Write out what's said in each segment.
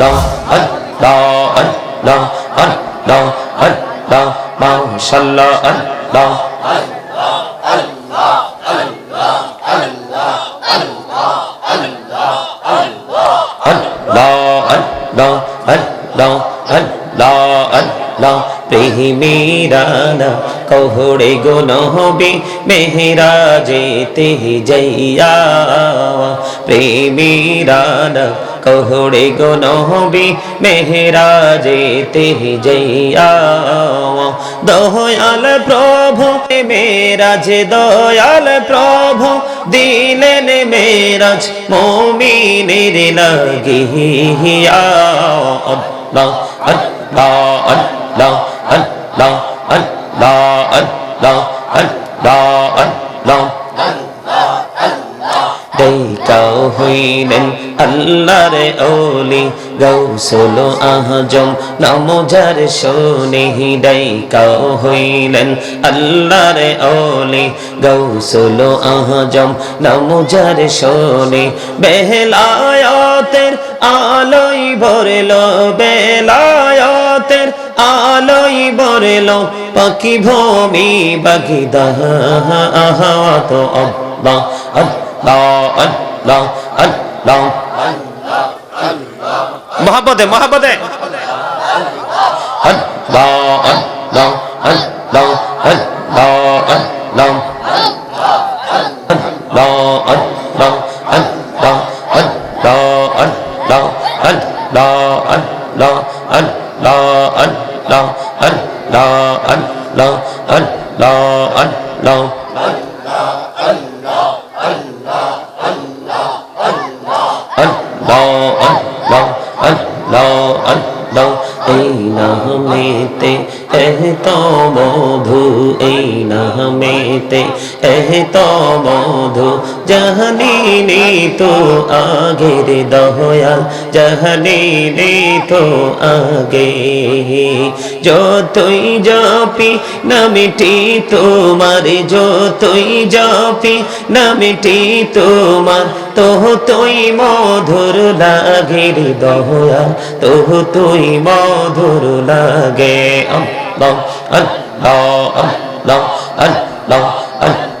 আল্লাহ আল্লাহ আল্লাহ আল্লাহ আল্লাহ মাশাআল্লাহ আল্লাহ আল্লাহ আল্লাহ আল্লাহ আল্লাহ আল্লাহ প্রেমিরানা কহড়ে গো নহবে মেহরা যেতে যাইয়া প্রেমিরানা কহড়ে গো নহবে মেহরা যেতে যাইয়া দয়াল প্রভু মেরাজ, দয়াল প্রভু, দিলেন মেরাজ মোমিনের লাগিয়া আল্লাহ আল্লাহ আল্লাহ আল্লাহ আল্লাহ আল্লাহ আল্লাহ আল্লাহ। দেখাও হইলেন আল্লাহর ওলি গৌসল আহজম নমজার শোনে দেখাও হইলেন আল্লাহর ওলি গৌসল আহজম নমজার শোনে বেলায়তের আলোই ভরল বেলায়তের আলোই ভরল পাখি ভূমি বাগিদাহ আহা তো আল্লাহ আল্লাহ মহাব্বতে মহাব্বতে Allah নামেতে, এহ তো মধু এই নামেতে, এহ তো মধু জাহানিনি তো আগের দয়াল জাহানিনি তো আগে। যতই জপি নামিটি তোমার, যতই জপি নামিটি তোমার তোহ তুই মধুর লাগে রে দয়া তোহ তুই মধুর লাগে আল্লাহ আল্লাহ আল্লাহ আল্লাহ আল্লাহ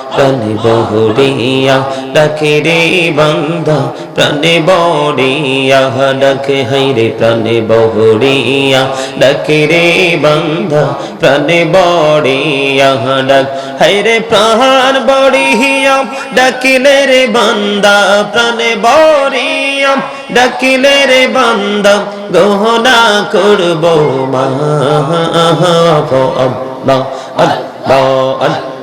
প্রাণে বহুরিয়া ডাকে রে বান্দা, প্রাণে বড়িয়া ডাকে হাইরে প্রাণে বহুরিয়া, ডাকে রে বান্দা, প্রাণে বড়িয়া ডাক হাইরে প্রাণ বড়িয়া ডাকিলে রে বান্দা, প্রাণে বড়িয়া ডাকিলে রে বান্দা, গহনা করব মা আল্লাহ আল্লাহ আল্লাহ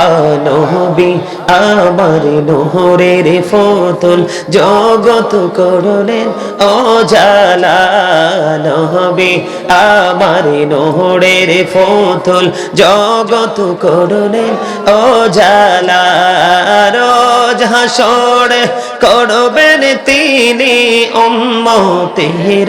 আনবি আমার নোহরের ফতুল জগত করলেন অজালা নহবি আমার নোহরের ফতুল জগত করলেন অজালা। রোজ হাসর করবেন তিনি উম্মতের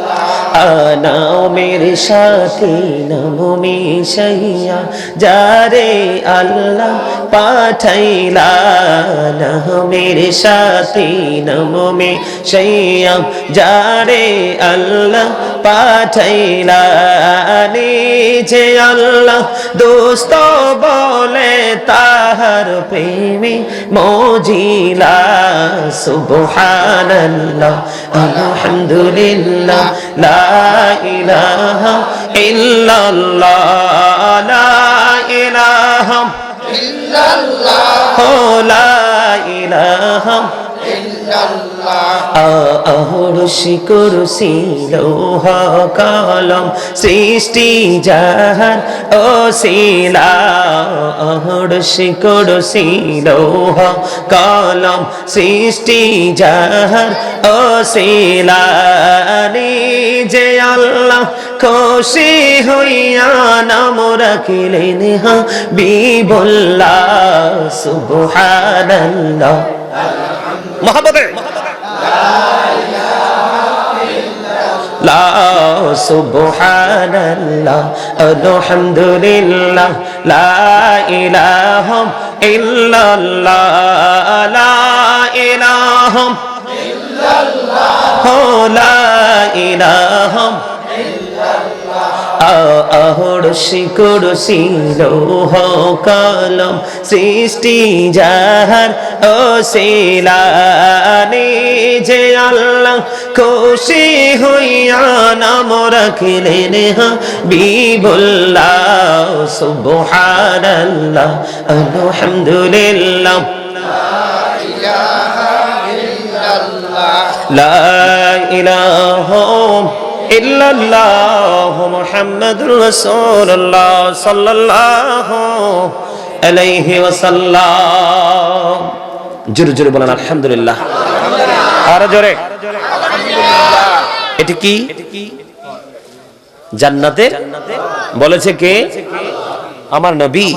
আনাও মেরে সাথে নমো মিশাইয়া, যারে আল্লাহ পাঠাইলা নাও মেরে সাথে নমো মিশাইয়া, যারে আল্লাহ পাঠাইলা নিজে আল্লাহ দোস্ত বলে তাহার প্রেমে মজিলা। সুবহানাল্লাহ আলহামদুলিল্লাহ লা ইলাহা ইল্লাল্লাহ লা ইলাহা ইল্লাল্লাহ। লা ইলাহা কলম সৃষ্টি যাহার ও শিলা। আহরসি কুরসি কলম সৃষ্টি যাহার ও শিলা। নিজে আল্লাহ খুশি হইয়া নাম রাখিলেন হা বিবুল্লাহ সুবহানাল্লাহ। মহাবতে লা সুবহানাল্লাহ আলহামদুলিল্লাহ লা ইলাহা ইল্লাল্লাহ কলম সৃষ্টি যাহার ও শিলানি যে আল্লাহ খুশি হইয়া নাম রাখিলেন বিবুল্লাহ সুবহানাল্লাহ, আলহামদুলিল্লাহ। লা ইলাহা ইল্লাল্লাহ মুহাম্মাদুর রাসূলুল্লাহ সাল্লাল্লাহু আলাইহি ওয়াসাল্লাম। জোরে জোরে বলেন আলহামদুলিল্লাহ। আর জোরে। এটি কি? জান্নাতে? বলেছে কে? আমার নবী।